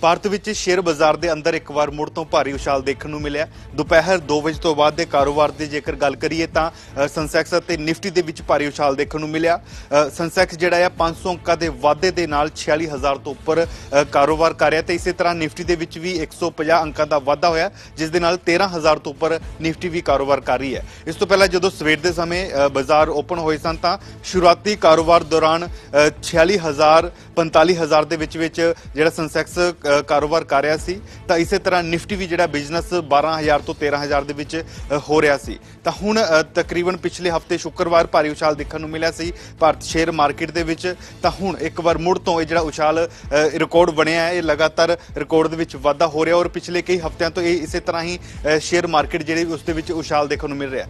ਭਾਰਤ ਵਿੱਚ ਸ਼ੇਅਰ ਬਾਜ਼ਾਰ ਦੇ ਅੰਦਰ ਇੱਕ ਵਾਰ ਮੁੜ ਤੋਂ ਭਾਰੀ ਉਛਾਲ ਦੇਖਣ ਨੂੰ ਮਿਲਿਆ। ਦੁਪਹਿਰ 2 ਵਜੇ ਤੋਂ ਬਾਅਦ ਦੇ ਕਾਰੋਬਾਰ ਦੀ ਜੇਕਰ ਗੱਲ ਕਰੀਏ ਤਾਂ ਅ, ਸੈਂਸੈਕਸ ਅਤੇ ਨਿਫਟੀ ਦੇ ਵਿੱਚ ਭਾਰੀ ਉਛਾਲ ਦੇਖਣ ਨੂੰ ਮਿਲਿਆ। ਅ, ਸੈਂਸੈਕਸ ਜਿਹੜਾ ਆ 500 ਅੰਕਾਂ ਦੇ ਵਾਧੇ ਦੇ ਨਾਲ 46000 ਤੋਂ ਉੱਪਰ ਕਾਰੋਬਾਰ ਕਰ ਰਿਹਾ ਤੇ ਇਸੇ ਤਰ੍ਹਾਂ ਨਿਫਟੀ ਦੇ ਵਿੱਚ ਵੀ 150 ਅੰਕਾਂ ਦਾ ਵਾਧਾ ਹੋਇਆ ਜਿਸ ਦੇ ਨਾਲ 13000 ਤੋਂ ਉੱਪਰ ਨਿਫਟੀ ਵੀ ਕਾਰੋਬਾਰ ਕਰ ਰਹੀ ਹੈ। ਇਸ ਤੋਂ ਪਹਿਲਾਂ ਜਦੋਂ ਸਵੇਰ ਦੇ ਸਮੇਂ ਬਾਜ਼ਾਰ ਓਪਨ ਹੋਏ ਸਨ ਤਾਂ ਸ਼ੁਰੂਆਤੀ ਕਾਰੋਬਾਰ ਦੌਰਾਨ ਅ, 46000 45000 ਦੇ ਵਿੱਚ ਵਿੱਚ ਜਿਹੜਾ ਸੈਂਸੈਕਸ ਕਾਰੋਬਾਰ ਕਰ ਰਿਹਾ ਸੀ, ਤਾਂ ਇਸੇ ਤਰ੍ਹਾਂ ਨਿਫਟੀ ਵੀ ਜਿਹੜਾ ਬਿਜ਼ਨਸ 12000 ਤੋਂ 13000 ਦੇ ਵਿੱਚ ਹੋ ਰਿਹਾ ਸੀ। ਤਾਂ ਹੁਣ ਤਕਰੀਬਨ ਪਿਛਲੇ ਹਫ਼ਤੇ ਸ਼ੁੱਕਰਵਾਰ ਭਾਰੀ ਉਛਾਲ ਦੇਖਣ ਨੂੰ ਮਿਲਿਆ ਸੀ, ਭਾਰਤ ਸ਼ੇਅਰ ਮਾਰਕੀਟ ਦੇ ਵਿੱਚ। ਤਾਂ ਹੁਣ ਇੱਕ ਵਾਰ ਮੁੜ ਤੋਂ ਇਹ ਜਿਹੜਾ ਉਛਾਲ ਰਿਕਾਰਡ ਬਣਿਆ ਹੈ, ਇਹ ਲਗਾਤਾਰ ਰਿਕਾਰਡ ਦੇ ਵਿੱਚ ਵਾਧਾ ਹੋ ਰਿਹਾ ਔਰ ਪਿਛਲੇ ਕਈ ਹਫਤਿਆਂ ਤੋਂ ਇਹ ਇਸੇ ਤਰ੍ਹਾਂ ਹੀ ਸ਼ੇਅਰ ਮਾਰਕੀਟ ਜਿਹੜੀ ਉਸ ਦੇ ਵਿੱਚ ਉਛਾਲ ਦੇਖਣ ਨੂੰ ਮਿਲ ਰਿਹਾ